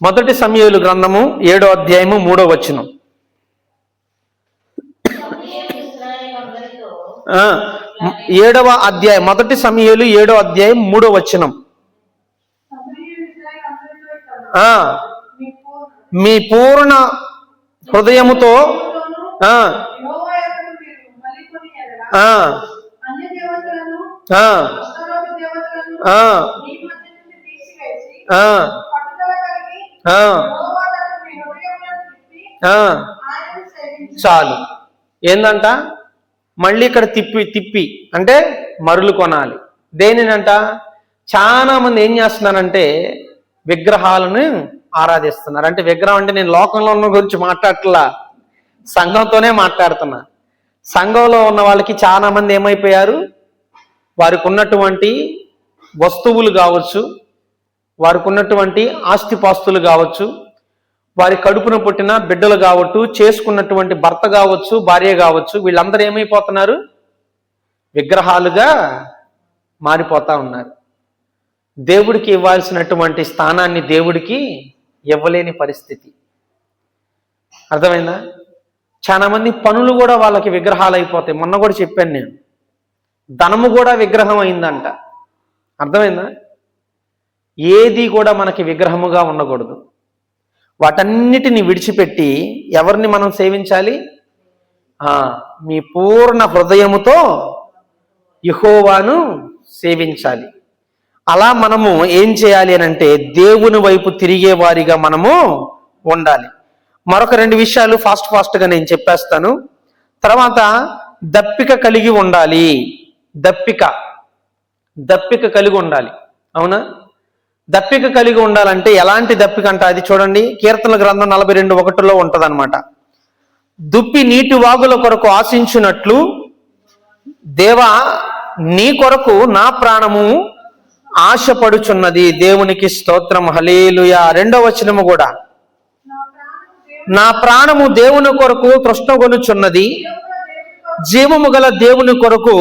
మొదటి సమయలు గ్రంథము ఏడో అధ్యాయము మూడో వచనం ఆ, ఏడవ అధ్యాయం మొదటి సమయలు ఏడో అధ్యాయం మూడో వచనం ఆ, మీ పూర్ణ హృదయముతో ఆ, ఆ, ఆ, ఆ, ఆ. చాలు. ఏందంట? మళ్ళీ ఇక్కడ తిప్పి తిప్పి. అంటే మరులు కొనాలి. దేనినంట? చాలా మంది ఏం చేస్తున్నారంటే విగ్రహాలను ఆరాధిస్తున్నారు. అంటే విగ్రహం అంటే నేను లోకంలో ఉన్న గురించి మాట్లాడట్లా. సంఘంతోనే మాట్లాడుతున్నా. సంఘంలో ఉన్న వాళ్ళకి చాలా మంది ఏమైపోయారు? వారికి ఉన్నటువంటి వస్తువులు కావచ్చు వారికి ఉన్నటువంటి ఆస్తిపాస్తులు కావచ్చు వారి కడుపున పుట్టిన బిడ్డలు కావచ్చు చేసుకున్నటువంటి భర్త కావచ్చు భార్య కావచ్చు వీళ్ళందరూ ఏమైపోతున్నారు? విగ్రహాలుగా మారిపోతా ఉన్నారు. దేవుడికి ఇవ్వాల్సినటువంటి స్థానాన్ని దేవుడికి ఇవ్వలేని పరిస్థితి. అర్థమైందా? చాలామంది పనులు కూడా వాళ్ళకి విగ్రహాలు అయిపోతాయి. మొన్న కూడా చెప్పాను నేను. ధనము కూడా విగ్రహం అయిందంట. అర్థమైందా? ఏది కూడా మనకి విగ్రహముగా ఉండకూడదు. వాటన్నిటిని విడిచిపెట్టి ఎవరిని మనం సేవించాలి? మీ పూర్ణ హృదయముతో యహోవాను సేవించాలి. అలా మనము ఏం చేయాలి అని అంటే దేవుని వైపు తిరిగే వారిగా మనము ఉండాలి. మరొక రెండు విషయాలు ఫాస్ట్ ఫాస్ట్గా నేను చెప్పేస్తాను. తర్వాత దప్పిక కలిగి ఉండాలి. దప్పిక. దప్పిక కలిగి ఉండాలి. అవునా? దప్పిక కలిగి ఉండాలంటే ఎలాంటి దప్పిక అంట అది చూడండి. కీర్తన గ్రంథం నలభై రెండు ఒకటిలో ఉంటదన్నమాట. దుప్పి నీటి వాగుల కొరకు ఆశించినట్లు దేవా నీ కొరకు నా ప్రాణము ఆశపడుచున్నది. దేవునికి స్తోత్రం. హలేలుయా రెండవ వచనము కూడా. నా ప్రాణము దేవుని కొరకు తృష్ణగొనుచున్నది. జీవము గల దేవుని కొరకు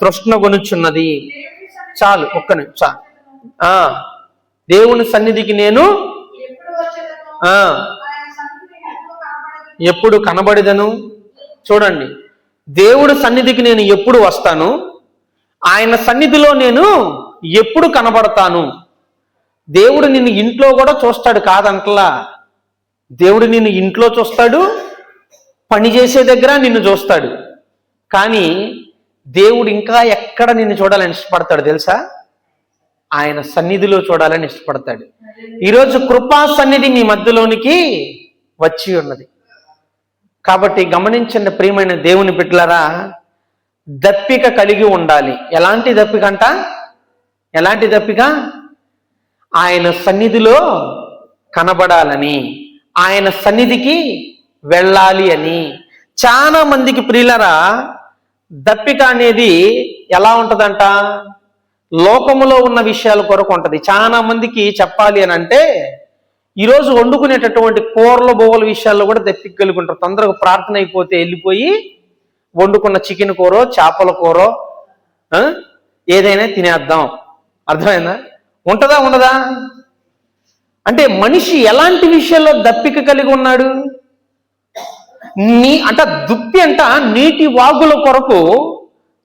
తృష్ణగొనుచున్నది. చాలు ఒక్క నిమిషం. చాలు ఆ దేవుని సన్నిధికి నేను ఆ ఎప్పుడు కనబడిదను? చూడండి. దేవుడి సన్నిధికి నేను ఎప్పుడు వస్తాను? ఆయన సన్నిధిలో నేను ఎప్పుడు కనబడతాను? దేవుడు నిన్ను ఇంట్లో కూడా చూస్తాడు కాదంటలా. దేవుడు నిన్ను ఇంట్లో చూస్తాడు పని చేసే దగ్గర నిన్ను చూస్తాడు. కానీ దేవుడు ఇంకా ఎక్కడ నిన్ను చూడాలని ఇష్టపడతాడు తెలుసా? ఆయన సన్నిధిలో చూడాలని ఇష్టపడతాడు. ఈరోజు కృపా సన్నిధి మీ మధ్యలోనికి వచ్చి ఉన్నది. కాబట్టి గమనించిన ప్రియమైన దేవుని బిడ్డలారా దప్పిక కలిగి ఉండాలి. ఎలాంటి దప్పిక అంట? ఎలాంటి దప్పిక? ఆయన సన్నిధిలో కనబడాలని ఆయన సన్నిధికి వెళ్ళాలి అని. చాలా మందికి ప్రియులరా దప్పిక అనేది ఎలా ఉంటుందంట? లోకములో ఉన్న విషయాల కొరకు ఉంటుంది. చాలా మందికి చెప్పాలి అని అంటే ఈరోజు వండుకునేటటువంటి కూరల బొవ్వల విషయాల్లో కూడా దప్పిక కలిగి ఉంటారు తొందరగా ప్రార్థన అయిపోతే వెళ్ళిపోయి వండుకున్న చికెన్ కూర చేపల కూర ఏదైనా తినేద్దాం. అర్థమైందా? ఉంటదా ఉండదా? అంటే మనిషి ఎలాంటి విషయాల్లో దప్పిక కలిగి ఉన్నాడు? నీ అంట దుప్పి అంట నీటి వాగుల కొరకు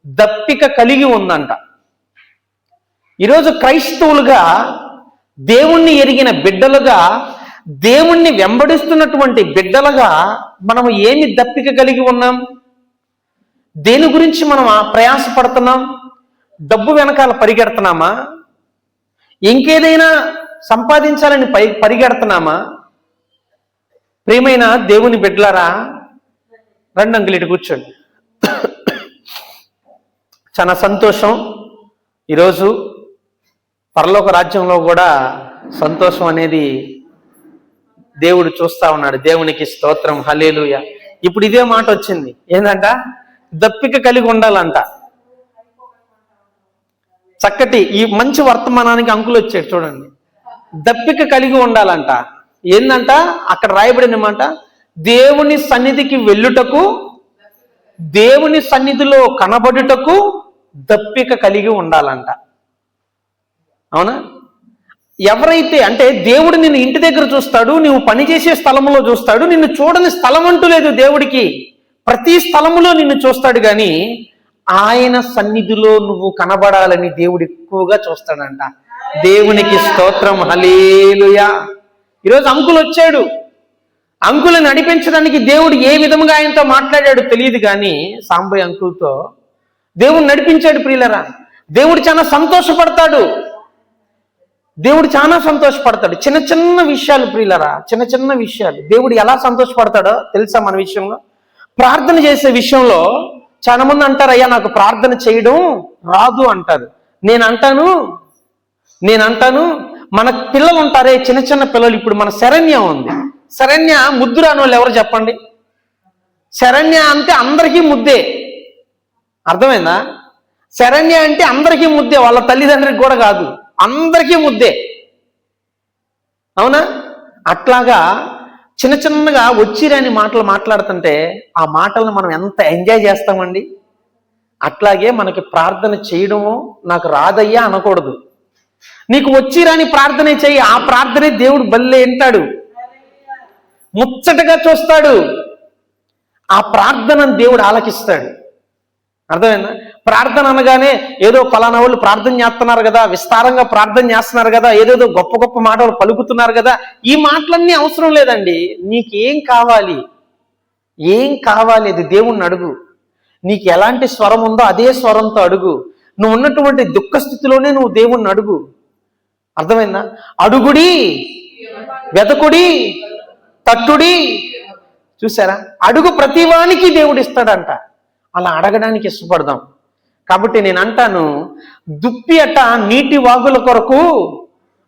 దప్పిక కలిగి ఉందంట. ఈరోజు క్రైస్తవులుగా దేవుణ్ణి ఎరిగిన బిడ్డలుగా దేవుణ్ణి వెంబడిస్తున్నటువంటి బిడ్డలుగా మనం ఏమి దప్పిక కలిగి ఉన్నాం? దేని గురించి మనం ఆ ప్రయాసపడుతున్నాం డబ్బు వెనకాల పరిగెడుతున్నామా? ఇంకేదైనా సంపాదించాలని పై పరిగెడుతున్నామా? ప్రియమైన దేవుని బిడ్డలారా రెండు అంగులిటి కూర్చోండి. చాలా సంతోషం ఈరోజు. పరలోక రాజ్యంలో కూడా సంతోషం అనేది దేవుడు చూస్తా ఉన్నాడు. దేవునికి స్తోత్రం. హలేలుయ ఇప్పుడు ఇదే మాట వచ్చింది. ఏంటంట దప్పిక కలిగి ఉండాలంట. చక్కటి ఈ మంచి వర్తమానానికి అంకులు వచ్చాడు చూడండి. దప్పిక కలిగి ఉండాలంట. ఏందంట? అక్కడ రాయబడిన మాట దేవుని సన్నిధికి వెళ్ళుటకు దేవుని సన్నిధిలో కనబడుటకు దప్పిక కలిగి ఉండాలంట. అవునా? ఎవరైతే అంటే దేవుడు నిన్ను ఇంటి దగ్గర చూస్తాడు నువ్వు పనిచేసే స్థలంలో చూస్తాడు నిన్ను చూడని స్థలం అంటూ లేదు దేవుడికి. ప్రతి స్థలములో నిన్ను చూస్తాడు కానీ ఆయన సన్నిధిలో నువ్వు కనబడాలని దేవుడు ఎక్కువగా చూస్తాడంట. దేవునికి స్తోత్రం. హలేలుయా ఈరోజు అంకులు వచ్చాడు. అంకులు నడిపించడానికి దేవుడు ఏ విధంగా ఆయనతో మాట్లాడాడు తెలియదు కానీ సాంబయ్య అంకుల్తో దేవుడు నడిపించాడు ప్రియులరా. దేవుడు చాలా సంతోషపడతాడు. దేవుడు చాలా సంతోషపడతాడు. చిన్న చిన్న విషయాలు ప్రియులరా చిన్న చిన్న విషయాలు. దేవుడు ఎలా సంతోషపడతాడో తెలుసా మన విషయంలో? ప్రార్థన చేసే విషయంలో చాలా మంది అంటారు అయ్యా నాకు ప్రార్థన చేయడం రాదు అంటారు. నేను అంటాను నేను అంటాను మన పిల్లలు ఉంటారే చిన్న చిన్న పిల్లలు ఇప్పుడు మన శరణ్య ఉంది. శరణ్య ముద్దు రాని వాళ్ళు ఎవరు చెప్పండి? శరణ్య అంటే అందరికీ ముద్దే. అర్థమైందా? శరణ్య అంటే అందరికీ ముద్దే వాళ్ళ తల్లిదండ్రికి కూడా కాదు. అందరికీ ముద్దే. అవునా? అట్లాగా చిన్న చిన్నగా వచ్చిరాని మాటలు మాట్లాడుతుంటే ఆ మాటలను మనం ఎంత ఎంజాయ్ చేస్తామండి? అట్లాగే మనకి ప్రార్థన చేయడము నాకు రాదయ్యా అనకూడదు. నీకు వచ్చిరాని ప్రార్థన చెయ్యి ఆ ప్రార్థనే దేవుడు బల్లే వింటాడు. ముచ్చటగా చూస్తాడు. ఆ ప్రార్థనను దేవుడు ఆలకిస్తాడు. అర్థమైందా? ప్రార్థన అనగానే ఏదో పలానా వాళ్ళు ప్రార్థన చేస్తున్నారు కదా విస్తారంగా ప్రార్థన చేస్తున్నారు కదా ఏదేదో గొప్ప గొప్ప మాటలు పలుకుతున్నారు కదా ఈ మాటలన్నీ అవసరం లేదండి. నీకేం కావాలి? ఏం కావాలి? అది దేవుణ్ణి అడుగు. నీకు ఎలాంటి స్వరం ఉందో అదే స్వరంతో అడుగు. నువ్వు ఉన్నటువంటి దుఃఖ స్థితిలోనే నువ్వు దేవుణ్ణి అడుగు. అర్థమైందా? అడుగుడి వెతకుడి తట్టుడి. చూసారా? అడుగు ప్రతివానికి దేవుడు ఇస్తాడంట. అలా అడగడానికి ఇష్టపడదాం. కాబట్టి నేను అంటాను దుప్పి అట నీటి వాగుల కొరకు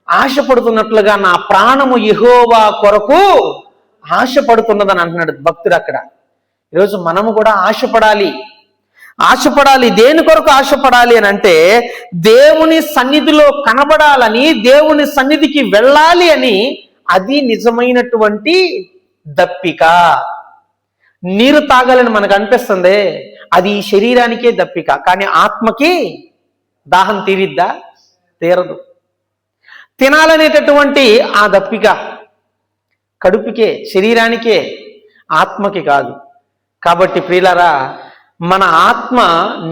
ఆశపడుతున్నట్లుగా నా ప్రాణము యెహోవా కొరకు ఆశపడుతున్నదని అంటున్నాడు భక్తుడు అక్కడ. ఈరోజు మనము కూడా ఆశపడాలి ఆశపడాలి దేని కొరకు ఆశపడాలి అని అంటే దేవుని సన్నిధిలో కనబడాలని దేవుని సన్నిధికి వెళ్ళాలి అని అది నిజమైనటువంటి దప్పిక. నీరు తాగాలని మనకు అనిపిస్తుంది? అది శరీరానికే దప్పిక కానీ ఆత్మకి దాహం తీరిద్దా? తీరదు. తినాలనేటటువంటి ఆ దప్పిక కడుపుకే శరీరానికే ఆత్మకి కాదు. కాబట్టి ప్రియులరా మన ఆత్మ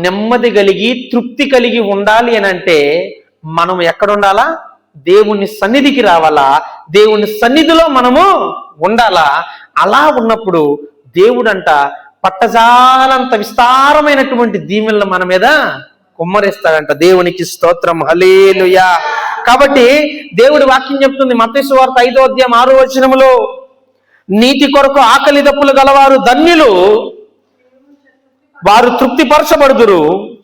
నెమ్మది కలిగి తృప్తి కలిగి ఉండాలి అని అంటే మనం ఎక్కడుండాలా? దేవుని సన్నిధికి రావాలా? దేవుని సన్నిధిలో మనము ఉండాలా? అలా ఉన్నప్పుడు దేవుడంట పట్టజాలంత విస్తారమైనటువంటి దీవెనలు మన మీద కుమ్మరిస్తాడంట. దేవునికి స్తోత్రం. హలేలుయా కాబట్టి దేవుడి వాక్యం చెప్తుంది మతేశ్వ వార్త ఐదో అధ్యాయం ఆరో వచనములో నీతి కొరకు ఆకలి దప్పులు గలవారు ధన్యులు వారు తృప్తిపరచబడుదురు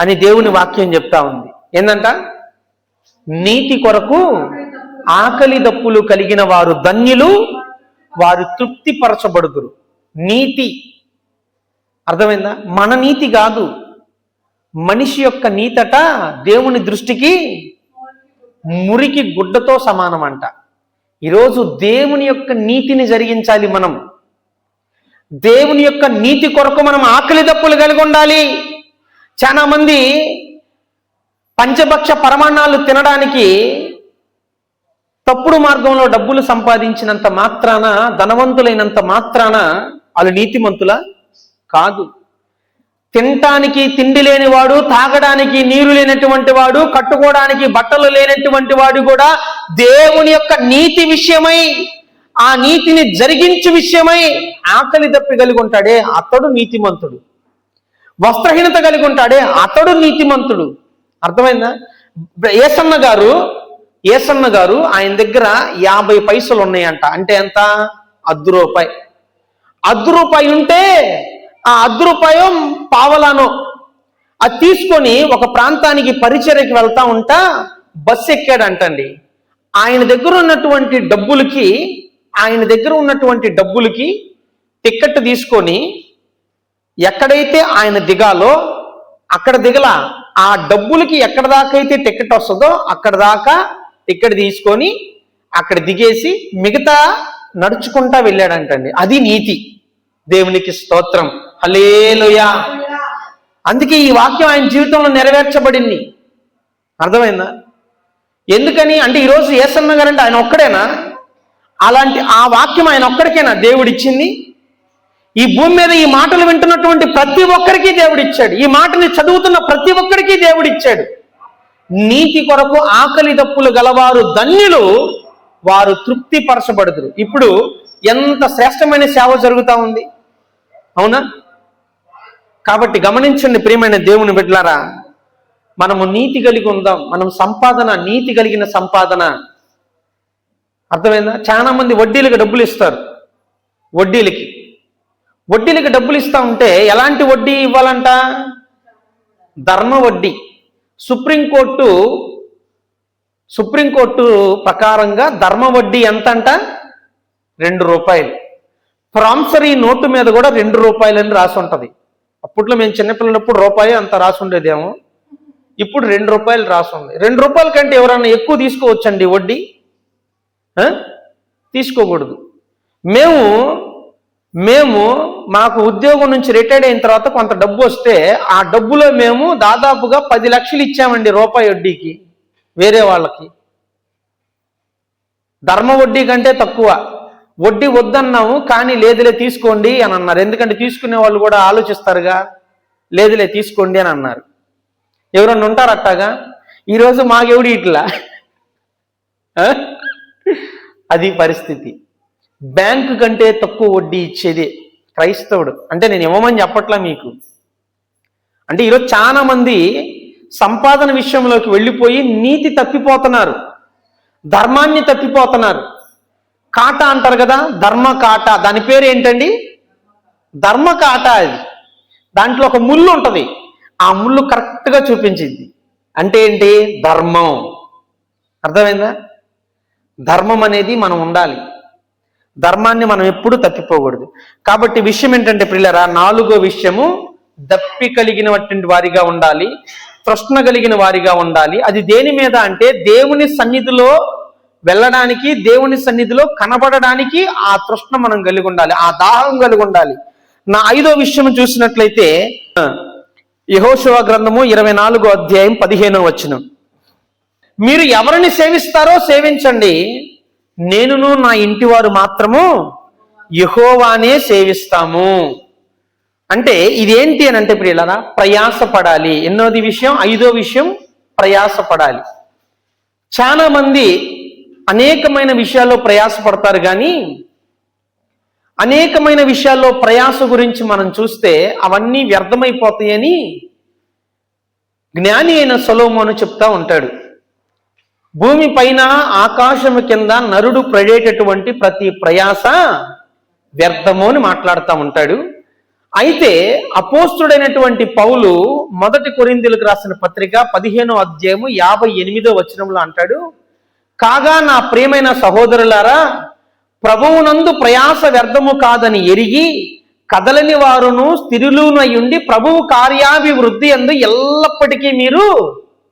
అని దేవుని వాక్యం చెప్తా ఉంది. ఏందంట? నీతి కొరకు ఆకలి దప్పులు కలిగిన వారు ధన్యులు వారు తృప్తిపరచబడుదురు. నీతి. అర్థమైందా? మన నీతి కాదు. మనిషి యొక్క నీతట దేవుని దృష్టికి మురికి గుడ్డతో సమానం అంట ఈరోజు దేవుని యొక్క నీతిని జరిగించాలి మనం. దేవుని యొక్క నీతి కొరకు మనం ఆకలి దప్పులు కలిగి ఉండాలి. చాలామంది పంచభక్ష పరమాణాలు తినడానికి తప్పుడు మార్గంలో డబ్బులు సంపాదించినంత మాత్రాన ధనవంతులైనంత మాత్రాన వాళ్ళు నీతిమంతుల? కాదు. తినటానికి తిండి లేనివాడు తాగడానికి నీరు లేనటువంటి వాడు కట్టుకోవడానికి బట్టలు లేనటువంటి వాడు కూడా దేవుని యొక్క నీతి విషయమై ఆ నీతిని జరిగించు విషయమై ఆకలి దప్పి కలిగి ఉంటాడే అతడు నీతిమంతుడు. వస్త్రహీనత కలిగి ఉంటాడే అతడు నీతిమంతుడు. అర్థమైందా? ఏసన్న గారు ఏసన్న గారు ఆయన దగ్గర యాభై పైసలు ఉన్నాయంట అంటే ఎంత? అద్దు రూపాయి అర్ధ రూపాయి ఉంటే ఆ అర్ధ రూపాయం అది తీసుకొని ఒక ప్రాంతానికి పరిచర్యకి వెళ్తా ఉంటా బస్సు ఎక్కాడంటండి. ఆయన దగ్గర ఉన్నటువంటి డబ్బులకి ఆయన దగ్గర ఉన్నటువంటి డబ్బులకి టిక్కెట్ తీసుకొని ఎక్కడైతే ఆయన దిగాలో అక్కడ దిగల ఆ డబ్బులకి ఎక్కడ దాకా అయితే టికెట్ వస్తుందో అక్కడ దాకా టికెట్ తీసుకొని అక్కడ దిగేసి మిగతా నడుచుకుంటా వెళ్ళాడంటండి. అది నీతి. దేవునికి స్తోత్రం. హలేలుయా అందుకే ఈ వాక్యం ఆయన జీవితంలో నెరవేర్చబడింది. అర్థమైందా? ఎందుకని? అంటే ఈరోజు ఏసన్న గారు అంటే ఆయన ఒక్కడేనా? అలాంటి ఆ వాక్యం ఆయన ఒక్కడికేనా దేవుడిచ్చింది? ఈ భూమి మీద ఈ మాటలు వింటున్నటువంటి ప్రతి ఒక్కరికి దేవుడిచ్చాడు. ఈ మాటని చదువుతున్న ప్రతి ఒక్కరికి దేవుడిచ్చాడు. నీతి కొరకు ఆకలి తప్పులు గలవారు ధన్యులు వారు తృప్తిపరచబడుదురు. ఇప్పుడు ఎంత శ్రేష్టమైన సేవ జరుగుతా ఉంది? అవునా? కాబట్టి గమనించండి ప్రియమైన దేవుని బిడ్డలారా మనము నీతి కలిగి ఉందాం. మనం సంపాదన నీతి కలిగిన సంపాదన. అర్థమైందా? చాలా మంది వడ్డీలకు డబ్బులు ఇస్తారు. వడ్డీలకి. వడ్డీలకి డబ్బులు ఇస్తా ఉంటే ఎలాంటి వడ్డీ ఇవ్వాలంట? ధర్మ వడ్డీ. సుప్రీంకోర్టు సుప్రీంకోర్టు ప్రకారంగా ధర్మ వడ్డీ ఎంత అంట రెండు రూపాయలు. ప్రాంసరీ నోటు మీద కూడా రెండు రూపాయలని రాసి ఉంటుంది. అప్పట్లో మేము చిన్నపిల్లలప్పుడు రూపాయి అంత రాసి ఉండేదేమో. ఇప్పుడు రెండు రూపాయలు రాసి ఉంది. రెండు రూపాయల కంటే ఎవరన్నా ఎక్కువ తీసుకోవచ్చండి వడ్డీ? తీసుకోకూడదు. మేము మేము మాకు ఉద్యోగం నుంచి రిటైర్డ్ అయిన తర్వాత కొంత డబ్బు వస్తే ఆ డబ్బులో మేము దాదాపుగా పది లక్షలు ఇచ్చామండి రూపాయి వడ్డీకి వేరే వాళ్ళకి. ధర్మ వడ్డీ కంటే తక్కువ. వడ్డీ వద్దన్నాము కానీ లేదులే తీసుకోండి అని అన్నారు. ఎందుకంటే తీసుకునే వాళ్ళు కూడా ఆలోచిస్తారుగా లేదులే తీసుకోండి అని అన్నారు. ఎవరన్నా ఉంటారు అట్టాగా? ఈరోజు మాకెవడి ఇట్లా? అది పరిస్థితి. బ్యాంకు కంటే తక్కువ వడ్డీ ఇచ్చేదే క్రైస్తవుడు. అంటే నేను ఇవ్వమని చెప్పట్లా మీకు. అంటే ఈరోజు చాలా మంది సంపాదన విషయంలోకి వెళ్ళిపోయి నీతి తప్పిపోతున్నారు. ధర్మాన్ని తప్పిపోతున్నారు. కాట అంటారు కదా ధర్మ కాట. దాని పేరు ఏంటండి? ధర్మ కాట అది. దాంట్లో ఒక ముళ్ళు ఉంటుంది. ఆ ముళ్ళు కరెక్ట్గా చూపించింది. అంటే ఏంటి? ధర్మం. అర్థమైందా? ధర్మం అనేది మనం ఉండాలి. ధర్మాన్ని మనం ఎప్పుడూ తప్పిపోకూడదు. కాబట్టి విషయం ఏంటంటే పిల్లరా నాలుగో విషయము దప్పి కలిగినటువంటి వారిగా ఉండాలి తృష్ణ కలిగిన వారిగా ఉండాలి. అది దేని మీద అంటే దేవుని సన్నిధిలో వెళ్ళడానికి దేవుని సన్నిధిలో కనబడడానికి ఆ తృష్ణ మనం కలిగి ఉండాలి ఆ దాహం కలిగి ఉండాలి. నా ఐదో విషయం చూసినట్లయితే యహోశివ గ్రంథము ఇరవై నాలుగో అధ్యాయం పదిహేనో వచనం. మీరు ఎవరిని సేవిస్తారో సేవించండి. నేనును నా ఇంటి వారు మాత్రము యహోవానే సేవిస్తాము. అంటే ఇదేంటి అని అంటే ప్రియులరా ప్రయాసపడాలి. ఎన్నోది విషయం ఐదో విషయం ప్రయాసపడాలి. చాలా మంది అనేకమైన విషయాల్లో ప్రయాసపడతారు కానీ అనేకమైన విషయాల్లో ప్రయాస గురించి మనం చూస్తే అవన్నీ వ్యర్థమైపోతాయని జ్ఞాని అయిన సొలోమోను చెప్తా ఉంటాడు. భూమి పైన ఆకాశము కింద నరుడు పడేటటువంటి ప్రతి ప్రయాస వ్యర్థము అని మాట్లాడుతూ ఉంటాడు. అయితే అపోస్తుడైనటువంటి పౌలు మొదటి కొరిందులకు రాసిన పత్రిక పదిహేనో అధ్యాయము యాభై ఎనిమిదో వచనంలో అంటాడు కాగా నా ప్రియమైన సహోదరులారా ప్రభువునందు ప్రయాస వ్యర్థము కాదని ఎరిగి కదలని వారును స్థిరులునయుండి ప్రభువు కార్యాభివృద్ధి అందు ఎల్లప్పటికీ మీరు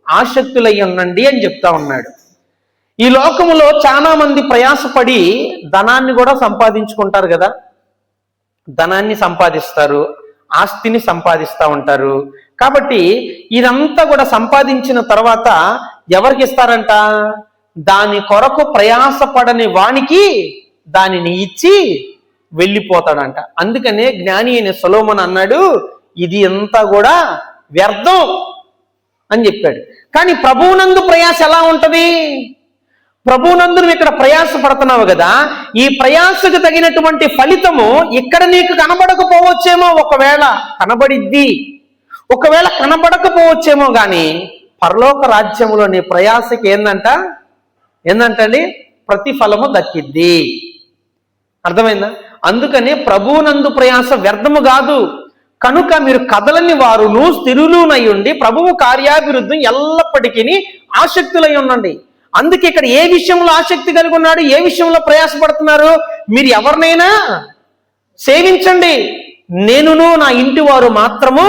ఆసక్తులై ఉండండి అని చెప్తా ఉన్నాడు. ఈ లోకములో చాలా మంది ప్రయాసపడి ధనాన్ని కూడా సంపాదించుకుంటారు కదా. ధనాన్ని సంపాదిస్తారు ఆస్తిని సంపాదిస్తూ ఉంటారు. కాబట్టి ఇదంతా కూడా సంపాదించిన తర్వాత ఎవరికి ఇస్తారంట? దాని కొరకు ప్రయాసపడని వానికి దానిని ఇచ్చి వెళ్ళిపోతాడంట. అందుకనే జ్ఞాని అయిన సొలోమన్ అన్నాడు ఇది అంతా కూడా వ్యర్థం అని చెప్పాడు. కానీ ప్రభువునందు ప్రయాస ఎలా ఉంటుంది? ప్రభువునందు నువ్వు ఇక్కడ ప్రయాస పడుతున్నావు కదా ఈ ప్రయాసకు తగినటువంటి ఫలితము ఇక్కడ నీకు కనబడకపోవచ్చేమో ఒకవేళ కనబడిద్ది. ఒకవేళ కనబడకపోవచ్చేమో కానీ పరలోక రాజ్యంలో నీ ప్రయాసకి ఏందంట ఏందంటండి? ప్రతిఫలము దక్కిద్ది. అర్థమైందా? అందుకనే ప్రభువునందు ప్రయాస వ్యర్థము కాదు. కనుక మీరు కదలని వారును స్థిరులునై ఉండి ప్రభువు కార్యాభివృద్ధి ఎల్లప్పటికీ ఆసక్తులై ఉండండి అందుకే ఇక్కడ ఏ విషయంలో ఆసక్తి కలిగి ఉన్నాడు ఏ విషయంలో ప్రయాసపడుతున్నారు? మీరు ఎవరినైనా సేవించండి. నేనును నా ఇంటి వారు మాత్రము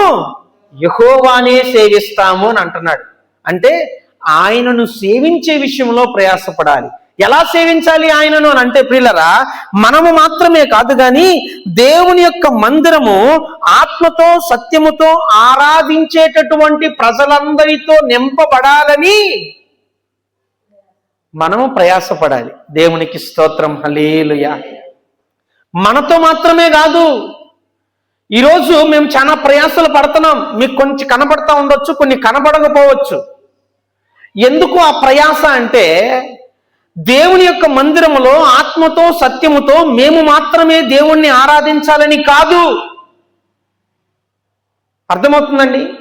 యహోవానే సేవిస్తాము అని అంటున్నాడు. అంటే ఆయనను సేవించే విషయంలో ప్రయాసపడాలి. ఎలా సేవించాలి ఆయనను అని అంటే ప్రియులరా మనము మాత్రమే కాదు కానీ దేవుని యొక్క మందిరము ఆత్మతో సత్యముతో ఆరాధించేటటువంటి ప్రజలందరితో నింపబడాలని మనము ప్రయాసపడాలి. దేవునికి స్తోత్రం. హలేలుయా మనతో మాత్రమే కాదు. ఈరోజు మేము చాలా ప్రయాసలు పడుతున్నాం. మీకు కొంచెం కనబడతా ఉండొచ్చు కొన్ని కనబడకపోవచ్చు. ఎందుకు ఆ ప్రయాస అంటే దేవుని యొక్క మందిరములో ఆత్మతో సత్యముతో మేము మాత్రమే దేవుణ్ణి ఆరాధించాలని కాదు. అర్థమవుతుందండి?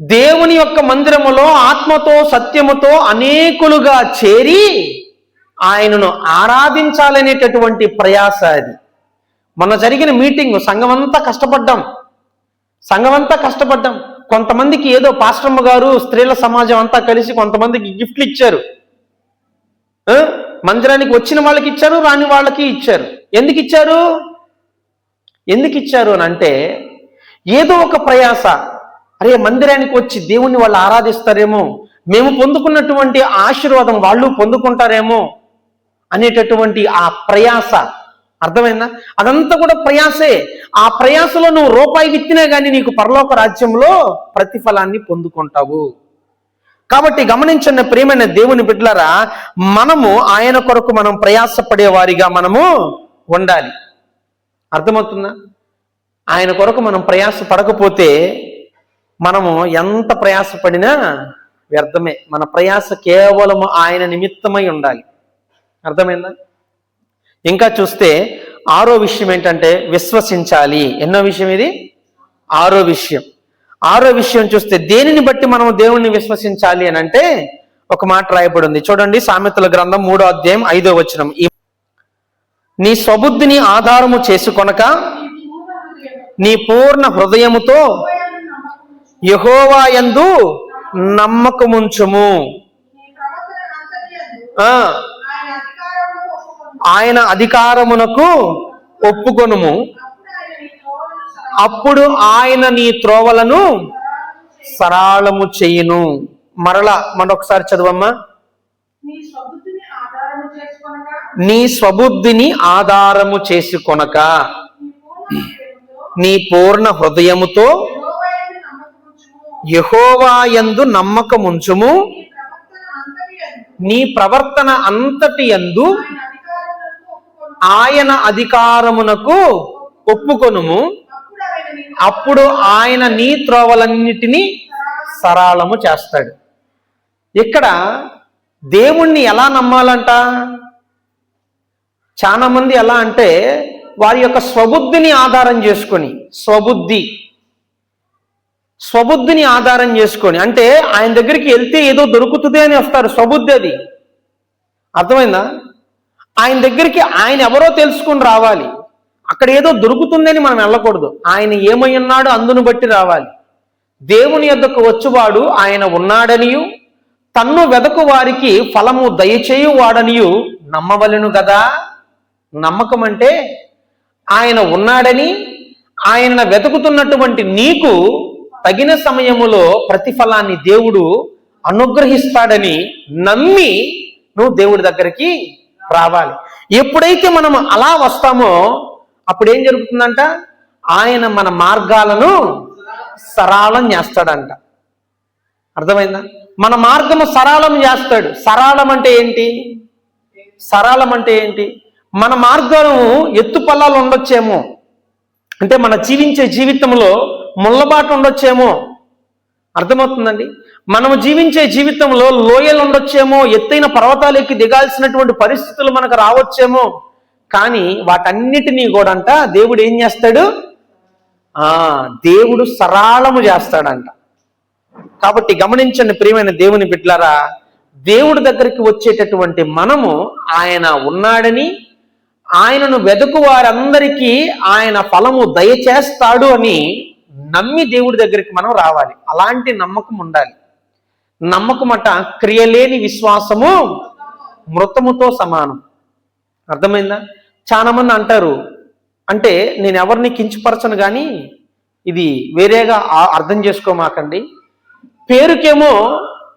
దేవుని యొక్క మందిరములో ఆత్మతో సత్యముతో అనేకులుగా చేరి ఆయనను ఆరాధించాలనేటటువంటి ప్రయాస అది. మొన్న జరిగిన మీటింగ్ సంఘమంతా కష్టపడ్డాం. సంఘమంతా కష్టపడ్డాం. కొంతమందికి ఏదో పాస్టమ్మ గారు స్త్రీల సమాజం అంతా కలిసి కొంతమందికి గిఫ్ట్లు ఇచ్చారు. ఆ? మందిరానికి వచ్చిన వాళ్ళకి ఇచ్చారు రాని వాళ్ళకి ఇచ్చారు. ఎందుకు ఇచ్చారు? ఎందుకు ఇచ్చారు అని అంటే ఏదో ఒక ప్రయాస. అరే మందిరానికి వచ్చి దేవుణ్ణి వాళ్ళు ఆరాధిస్తారేమో మేము పొందుకున్నటువంటి ఆశీర్వాదం వాళ్ళు పొందుకుంటారేమో అనేటటువంటి ఆ ప్రయాస. అర్థమైందా? అదంతా కూడా ప్రయాసే. ఆ ప్రయాసలో నువ్వు రూపాయి విత్తినా కానీ నీకు పరలోక రాజ్యంలో ప్రతిఫలాన్ని పొందుకుంటావు. కాబట్టి గమనించిన ప్రియమైన దేవుని బిడ్డలారా మనము ఆయన కొరకు మనం ప్రయాసపడే వారిగా మనము ఉండాలి. అర్థమవుతుందా? ఆయన కొరకు మనం ప్రయాస పడకపోతే మనము ఎంత ప్రయాసపడినా వ్యర్థమే. మన ప్రయాస కేవలము ఆయన నిమిత్తమై ఉండాలి. అర్థమైందా? ఇంకా చూస్తే ఆరో విషయం ఏంటంటే విశ్వసించాలి. ఎన్నో విషయం ఇది? ఆరో విషయం. ఆరో విషయం చూస్తే దేనిని బట్టి మనం దేవుణ్ణి విశ్వసించాలి అని అంటే ఒక మాట రాయబడి ఉంది చూడండి సామెతల గ్రంథం మూడో అధ్యాయం ఐదో వచనం. ఈ నీ స్వబుద్ధిని ఆధారము చేసుకొనక నీ పూర్ణ హృదయముతో యహోవాయందు నమ్మకముంచుము. ఆయన అధికారమునకు ఒప్పుకొనుము. అప్పుడు ఆయన నీ త్రోవలను సరాళము చెయ్యును మరలా మరొకసారి చదువమ్మా. నీ స్వబుద్ధిని ఆధారము చేసుకొనక నీ పూర్ణ హృదయముతో నీ పూర్ణ హృదయముతో యెహోవా యందు యహోవా యందు నమ్మకముంచుము. నీ ప్రవర్తన అంతటి యందు నీ ప్రవర్తన అంతటి యందు ఆయన అధికారమునకు ఒప్పుకొనుము. అప్పుడు ఆయన నీ త్రోవలన్నిటినీ సరళము చేస్తాడు. ఇక్కడ దేవుణ్ణి ఎలా నమ్మాలంట? చాలామంది ఎలా అంటే వారి యొక్క స్వబుద్ధిని ఆధారం చేసుకొని స్వబుద్ధి. స్వబుద్ధిని ఆధారం చేసుకొని అంటే ఆయన దగ్గరికి వెళ్తే ఏదో దొరుకుతుంది అని వస్తారు స్వబుద్ధి అది. అర్థమైందా? ఆయన దగ్గరికి ఆయన ఎవరో తెలుసుకొని రావాలి. అక్కడ ఏదో దొరుకుతుందని మనం వెళ్ళకూడదు. ఆయన ఏమై ఉన్నాడో అందును బట్టి రావాలి. దేవుని యొద్దకు వచ్చువాడు ఆయన ఉన్నాడనియు తన్ను వెదకు వారికి ఫలము దయచేయు వాడనియు నమ్మవలను కదా నమ్మకం అంటే ఆయన ఉన్నాడని ఆయన వెతుకుతున్నటువంటి నీకు తగిన సమయములో ప్రతిఫలాన్ని దేవుడు అనుగ్రహిస్తాడని నమ్మి నువ్వు దేవుడి దగ్గరికి రావాలి. ఎప్పుడైతే మనం అలా వస్తామో అప్పుడు ఏం జరుగుతుందంట? ఆయన మన మార్గాలను సరళం చేస్తాడంట. అర్థమైందా? మన మార్గము సరళం చేస్తాడు. సరళం అంటే ఏంటి? సరళం అంటే ఏంటి? మన మార్గం ఎత్తుపల్లాలు ఉండొచ్చేమో. అంటే మన జీవించే జీవితంలో ముళ్ళబాటు ఉండొచ్చేమో. అర్థమవుతుందండి? మనము జీవించే జీవితంలో లోయలు ఉండొచ్చేమో ఎత్తైన పర్వతాలు ఎక్కి దిగాల్సినటువంటి పరిస్థితులు మనకు రావచ్చేమో. కానీ వాటన్నిటినీ కూడా అంట దేవుడు ఏం చేస్తాడు? ఆ దేవుడు సరళము చేస్తాడంట. కాబట్టి గమనించండి ప్రియమైన దేవుని బిడ్డలారా దేవుడి దగ్గరికి వచ్చేటటువంటి మనము ఆయన ఉన్నాడని ఆయనను వెతుకు వారందరికీ ఆయన ఫలము దయచేస్తాడు అని నమ్మి దేవుడి దగ్గరికి మనం రావాలి. అలాంటి నమ్మకం ఉండాలి. నమ్మకమట క్రియలేని విశ్వాసము మృతముతో సమానం. అర్థమైందా? చాలా మంది అంటారు అంటే నేను ఎవరిని కించపరచను కానీ ఇది వేరేగా అర్థం చేసుకోమాకండి. పేరుకేమో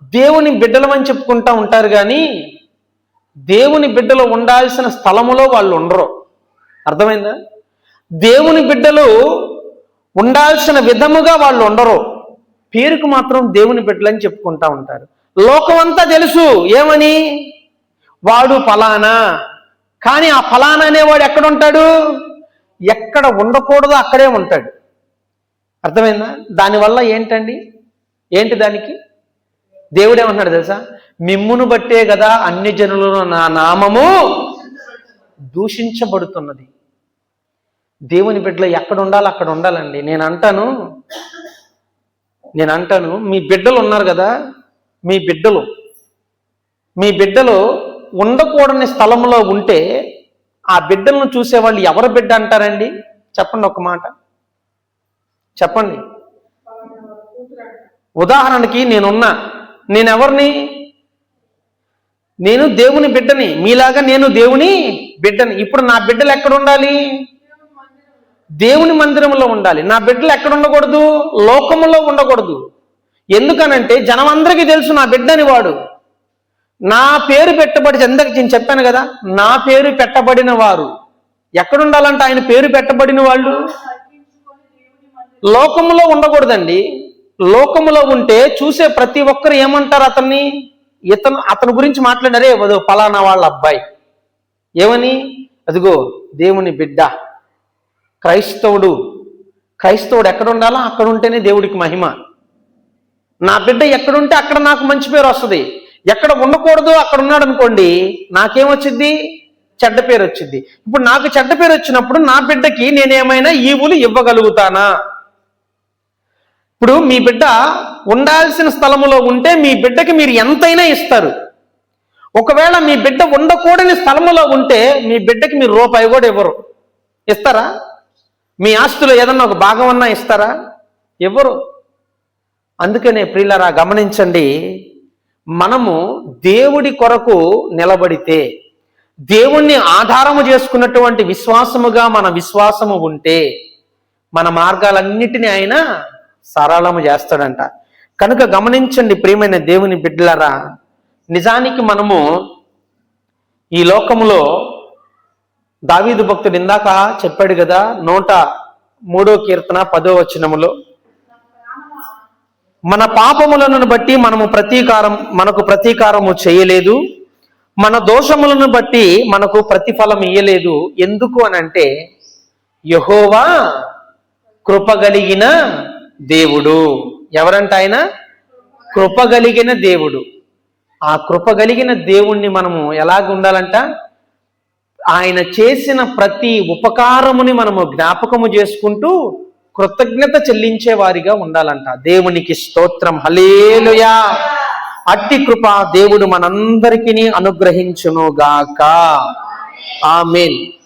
దేవుని బిడ్డలమని చెప్పుకుంటా ఉంటారు కానీ దేవుని బిడ్డలు ఉండాల్సిన స్థలములో వాళ్ళు ఉండరు. అర్థమైందా? దేవుని బిడ్డలు ఉండాల్సిన విధముగా వాళ్ళు ఉండరు. పేరుకు మాత్రం దేవుని బిడ్డలని చెప్పుకుంటా ఉంటారు. లోకమంతా తెలుసు ఏమని? వాడు ఫలానా? కానీ ఆ ఫలానా అనేవాడు ఎక్కడ ఉంటాడు ఎక్కడ ఉండకూడదో అక్కడే ఉంటాడు. అర్థమైందా? దానివల్ల ఏంటండి? ఏంటి దానికి? దేవుడు తెలుసా? మిమ్మును బట్టే కదా అన్ని జనులను నా నామము దూషించబడుతున్నది. దేవుని బిడ్డలు ఎక్కడ ఉండాలో అక్కడ ఉండాలండి. నేను అంటాను నేను అంటాను మీ బిడ్డలు ఉన్నారు కదా మీ బిడ్డలు. మీ బిడ్డలు ఉండకూడని స్థలంలో ఉంటే ఆ బిడ్డలను చూసేవాళ్ళు ఎవరు బిడ్డ అంటారండి? చెప్పండి ఒక మాట. చెప్పండి. ఉదాహరణకి నేనున్నా నేనెవరిని? నేను దేవుని బిడ్డని మీలాగా నేను దేవుని బిడ్డని. ఇప్పుడు నా బిడ్డలు ఎక్కడ ఉండాలి? దేవుని మందిరంలో ఉండాలి. నా బిడ్డలు ఎక్కడ ఉండకూడదు? లోకములో ఉండకూడదు. ఎందుకనంటే జనమందరికీ తెలుసు నా బిడ్డని వాడు. నా పేరు పెట్టబడి ఇందాక నేను చెప్పాను కదా నా పేరు పెట్టబడిన వారు. ఎక్కడుండాలంటే ఆయన పేరు పెట్టబడిన వాళ్ళు? లోకములో ఉండకూడదండి. లోకములో ఉంటే చూసే ప్రతి ఒక్కరు ఏమంటారు అతన్ని? ఇతను అతని గురించి మాట్లాడారే పలానా ఫలానా వాళ్ళ అబ్బాయి. ఏమని? అదిగో దేవుని బిడ్డ. క్రైస్తవుడు. క్రైస్తవుడు ఎక్కడ ఉండాలో అక్కడ ఉంటేనే దేవుడికి మహిమ. నా బిడ్డ ఎక్కడుంటే అక్కడ నాకు మంచి పేరు వస్తుంది. ఎక్కడ ఉండకూడదు అక్కడ ఉన్నాడు అనుకోండి నాకేమొచ్చింది చెడ్డ పేరు వచ్చింది ఇప్పుడు నాకు చెడ్డ పేరు వచ్చినప్పుడు నా బిడ్డకి నేనేమైనా ఈవులు ఇవ్వగలుగుతానా? ఇప్పుడు మీ బిడ్డ ఉండాల్సిన స్థలములో ఉంటే మీ బిడ్డకి మీరు ఎంతైనా ఇస్తారు. ఒకవేళ మీ బిడ్డ ఉండకూడని స్థలములో ఉంటే మీ బిడ్డకి మీరు రూపాయి కూడా ఇవ్వరు. ఇస్తారా? మీ ఆస్తులో ఏదన్నా ఒక భాగం అన్నా ఇస్తారా? ఎవ్వరు అందుకనే ప్రియులరా గమనించండి మనము దేవుడి కొరకు నిలబడితే దేవుణ్ణి ఆధారము చేసుకున్నటువంటి విశ్వాసముగా మన విశ్వాసము ఉంటే మన మార్గాలన్నిటినీ ఆయన సరళము చేస్తాడంట. కనుక గమనించండి ప్రియమైన దేవుని బిడ్డలరా నిజానికి మనము ఈ లోకములో దావీదు భక్తుడు ఇందాక చెప్పాడు కదా నూట మూడో కీర్తన పదో వచనములో మన పాపములను బట్టి మనము ప్రతీకారం మనకు ప్రతీకారము చేయలేదు మన దోషములను బట్టి మనకు ప్రతిఫలం ఇయ్యలేదు. ఎందుకు అని అంటే యహోవా కృపగలిగిన దేవుడు. ఎవరంట ఆయన? కృపగలిగిన దేవుడు. ఆ కృపగలిగిన దేవుణ్ణి మనము ఎలాగ ఉండాలంట ఆయన చేసిన ప్రతి ఉపకారముని మనము జ్ఞాపకము చేసుకుంటూ కృతజ్ఞత చెల్లించే వారిగా ఉండాలంట. దేవునికి స్తోత్రం. హలేలుయా అట్టి కృప దేవుడు మనందరికీ అనుగ్రహించును గాక ఆమెన్.